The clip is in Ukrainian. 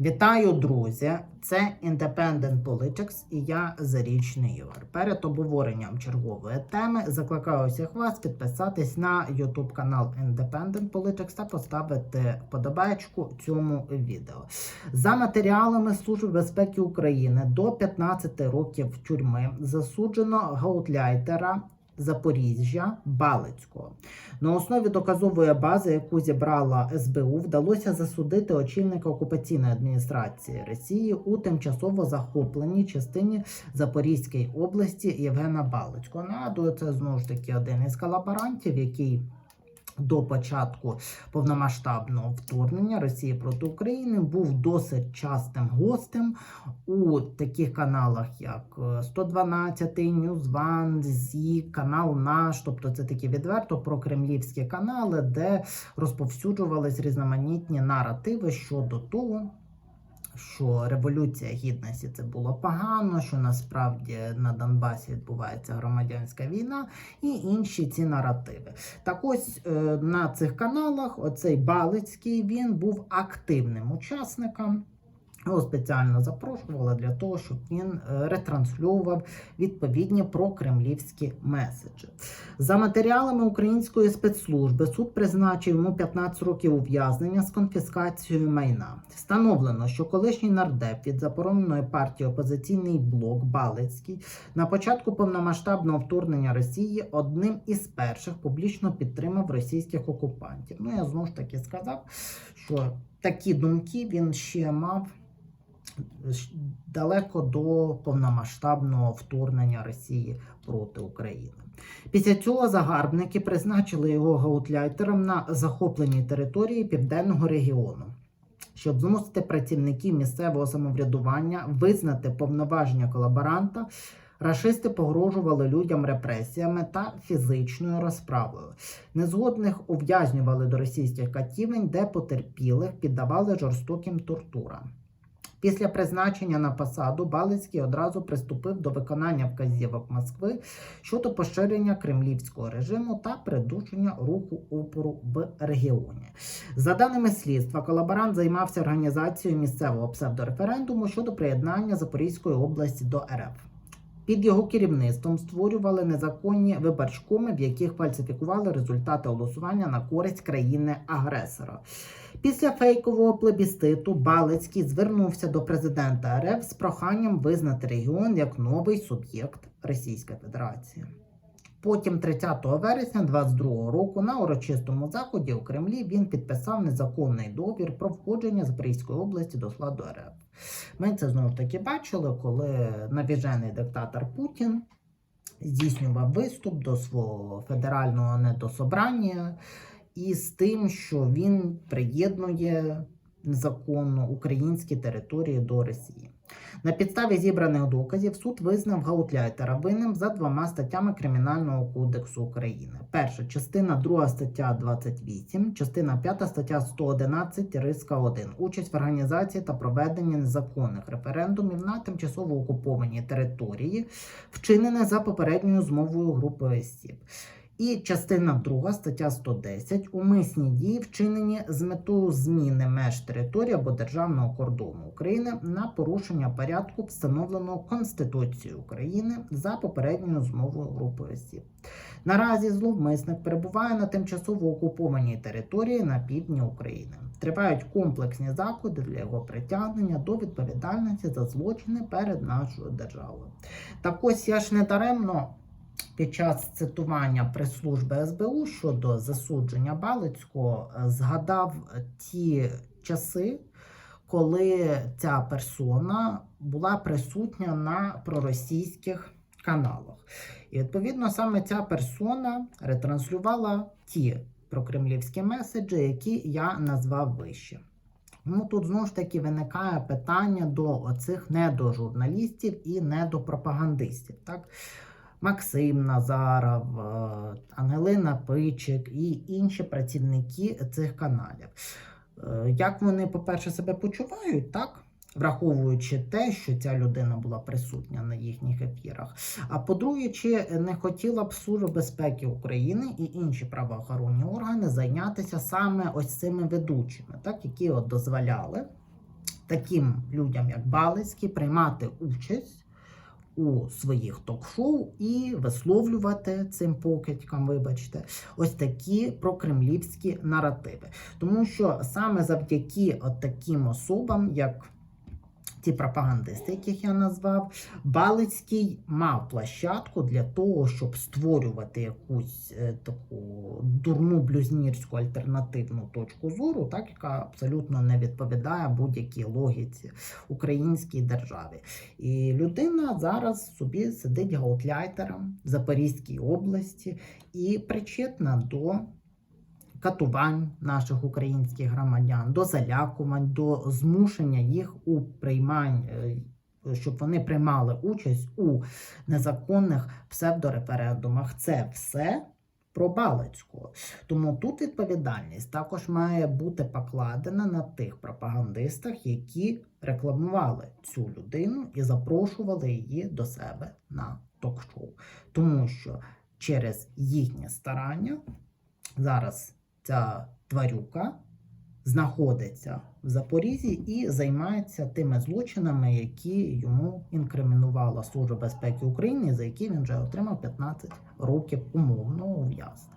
Вітаю, друзі! Це Independent Politics і я Зарічний Ігор. Перед обговоренням чергової теми закликаю усіх вас підписатись на YouTube канал Independent Politics та поставити подобаєчку цьому відео. За матеріалами Служби безпеки України до 15 років тюрми засуджено гаутляйтера Запоріжжя Балицького. На основі доказової бази, яку зібрала СБУ, вдалося засудити очільника окупаційної адміністрації Росії у тимчасово захопленій частині Запорізької області Євгена Балицького. Нагадую, це знову ж таки один із колаборантів, який до початку повномасштабного вторгнення Росії проти України був досить частим гостем у таких каналах, як е, 112, Ньюзван, ЗІ, канал Наш, тобто це такі відверто прокремлівські канали, де розповсюджувались різноманітні наративи щодо того. Що революція гідності це було погано, що насправді на Донбасі відбувається громадянська війна і інші ці наративи. Так ось е, на цих каналах оцей Балицький він був активним учасником. Його спеціально запрошували для того, щоб він е, ретранслював відповідні прокремлівські меседжі. За матеріалами української спецслужби суд призначив йому 15 років ув'язнення з конфіскацією майна. Встановлено, що колишній нардеп від забороненої партії опозиційний блок Балицький на початку повномасштабного вторгнення Росії одним із перших публічно підтримав російських окупантів. Ну я знову ж таки сказав, що такі думки він ще мав далеко до повномасштабного вторгнення Росії проти України. Після цього загарбники призначили його гаутляйтером на захопленій території південного регіону. Щоб змусити працівників місцевого самоврядування визнати повноваження колаборанта, рашисти погрожували людям репресіями та фізичною розправою. Незгодних ув'язнювали до російських катівень, де потерпілих піддавали жорстоким тортурам. Після призначення на посаду Балицький одразу приступив до виконання вказівок Москви щодо поширення кремлівського режиму та придушення руху опору в регіоні. За даними слідства, колаборант займався організацією місцевого псевдореферендуму щодо приєднання Запорізької області до РФ. Під його керівництвом створювали незаконні виборчкоми, в яких фальсифікували результати голосування на користь країни-агресора. Після фейкового плебіститу Балицький звернувся до президента РФ з проханням визнати регіон як новий суб'єкт Російської Федерації. Потім, 30 вересня 22 року, на урочистому заході у Кремлі він підписав незаконний договір про входження Запорізької області до складу РФ. Ми це знову ж таки бачили, коли навіжений диктатор Путін здійснював виступ до свого федерального недособрання із тим, що він приєднує незаконно українські території до Росії. На підставі зібраних доказів суд визнав Гаутляйтера винним за двома статтями Кримінального кодексу України. Перша частина 2 стаття 28, частина 5 стаття 111 риска 1. Участь в організації та проведенні незаконних референдумів на тимчасово окупованій території, вчинене за попередньою змовою групи осіб. І частина 2 стаття 110 умисні дії вчинені з метою зміни меж території або державного кордону України на порушення порядку, встановленого Конституцією України за попередньою змовою групи осіб. Наразі зловмисник перебуває на тимчасово окупованій території на півдні України. Тривають комплексні заходи для його притягнення до відповідальності за злочини перед нашою державою. Так ось я ж не даремно під час цитування прес-служби СБУ щодо засудження Балицького е, згадав ті часи, коли ця персона була присутня на проросійських каналах. І відповідно саме ця персона ретранслювала ті прокремлівські меседжі, які я назвав вище. Ну тут знову ж таки виникає питання до оцих недожурналістів і недопропагандистів. Так? Максим Назаров, е, Ангелина Пичик і інші працівники цих каналів. Е, Як вони, по-перше, себе почувають, так? Враховуючи те, що ця людина була присутня на їхніх ефірах. А по-друге, чи не хотіла б Служба безпеки України і інші правоохоронні органи зайнятися саме ось цими ведучими, так, які от дозволяли таким людям, як Балицький, приймати участь у своїх ток-шоу і висловлювати цим покидькам, вибачте, ось такі прокремлівські наративи. Тому що саме завдяки от таким особам, як ті пропагандисти, яких я назвав, Балицький мав площадку для того, щоб створювати якусь е, таку дурну блюзнірську альтернативну точку зору, так яка абсолютно не відповідає будь-якій логіці українській державі. І людина зараз собі сидить гаутляйтером в Запорізькій області і причетна до катувань наших українських громадян, до залякувань, до змушення їх у приймань, е, щоб вони приймали участь у незаконних псевдореферендумах. Це все. Про Балицького. Тому тут відповідальність також має бути покладена на тих пропагандистах, які рекламували цю людину і запрошували її до себе на ток-шоу. Тому що через їхнє старання зараз ця тварюка знаходиться в Запоріжжі і займається тими злочинами, які йому інкримінувала Служба безпеки України, за які він вже отримав 15 років умовного ув'язнення.